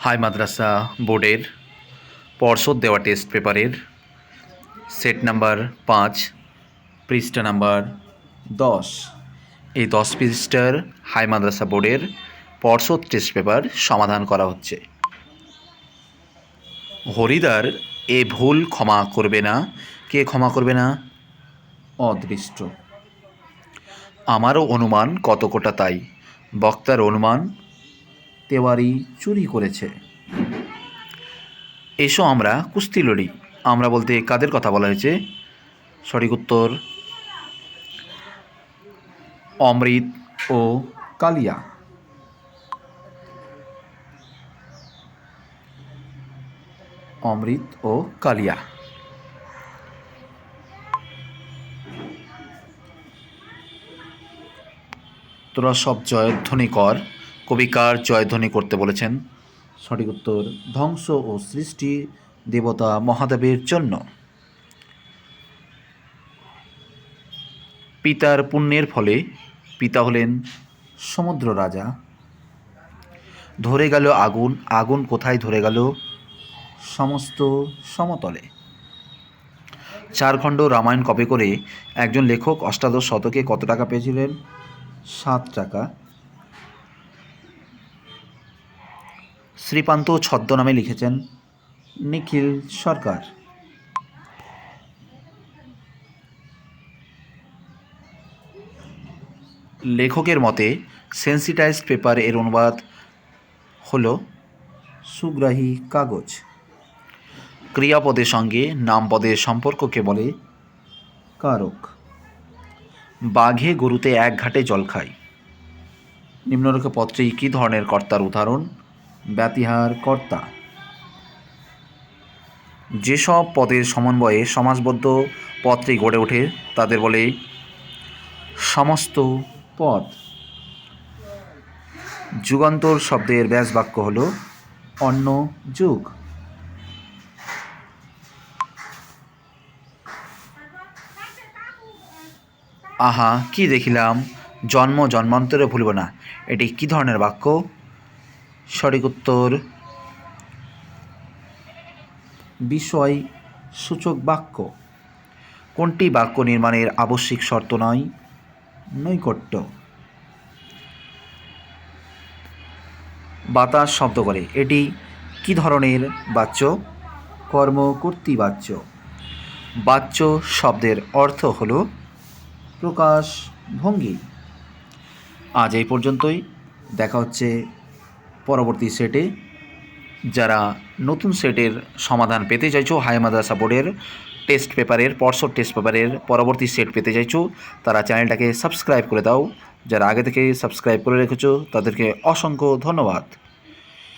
High মাদ্রাসা বোর্ডের পর্ষদ দেওয়া টেস্ট পেপারের সেট নাম্বার পাঁচ, পৃষ্ঠা নাম্বার দশ। এই দশ পৃষ্ঠার হাই মাদ্রাসা বোর্ডের পর্ষদ টেস্ট পেপার সমাধান করা হচ্ছে। হরিদার এ ভুল ক্ষমা করবে না। কে ক্ষমা করবে না? অদৃষ্ট। আমারও অনুমান কত কোটা তাই। বক্তার অনুমান তেওয়ারি চুরি করেছে। এসো আমরা কুস্তি লড়ি। আমরা বলতে কাদের কথা বলা হয়েছে? সঠিক উত্তর অমৃত ও কালিয়া। অমৃত ও কালিয়া। তোরা সব জয়ধ্বনি কর। কবিকার জয়ধ্বনি করতে বলেছেন। সঠিক উত্তর ধ্বংস ও সৃষ্টি দেবতা মহাদেবের জন্য। পিতার পুণ্যের ফলে পিতা হলেন সমুদ্র রাজা। ধরে গেল আগুন আগুন কোথায় ধরে গেল? সমস্ত সমতলে। চার খণ্ড রামায়ণ কপি করে একজন লেখক অষ্টাদশ শতকে কত টাকা পেয়েছিলেন? সাত টাকা। শ্রীপান্ত ছদ্মনামে লিখেছেন নিখিল সরকার। লেখকের মতে, সেন্সিটাইজড পেপার এর অনুবাদ হল সুগ্রাহী কাগজ। ক্রিয়াপদের সঙ্গে নামপদের সম্পর্ককে বলে কারক। বাঘে গরুতে এক ঘাটে জল খায়। নিম্নরেখ পত্রে কী ধরনের কর্তার উদাহরণ? ব্যতিহার কর্তা। যেসব পদের সমন্বয়ে সমাজবদ্ধ পত্রে গড়ে ওঠে, তাদের বলে, সমস্ত পদ। যুগান্তর শব্দের ব্যাস বাক্য হল, অন্য যুগ। আহা, কি দেখিলাম, জন্ম জন্মান্তরে ভুলব না। এটি কি ধরনের বাক্য? সঠিক উত্তর। বিষয়, সূচক বাক্য। কোনটি বাক্য নির্মাণের আবশ্যিক শর্ত নয়? নৈকট্য। বাতাস শব্দ করে। এটি কি ধরনের বাচ্য? কর্মকর্তী বাচ্য। বাচ্য শব্দের অর্থ হলো প্রকাশ ভঙ্গি। আজ এই পর্যন্তই। দেখা হচ্ছে পরবর্তী সেটে যারা নতুন সেটের সমাধান পেতে চাইছো, হাই মাদ্রাসা বোর্ডের টেস্ট পেপারের পরশোর টেস্ট পেপারের পরবর্তী সেট পেতে চাইছো, তারা চ্যানেলটাকে সাবস্ক্রাইব করে দাও। যারা আগে থেকে সাবস্ক্রাইব করে রেখেছো, তাদেরকে অসংখ্য ধন্যবাদ।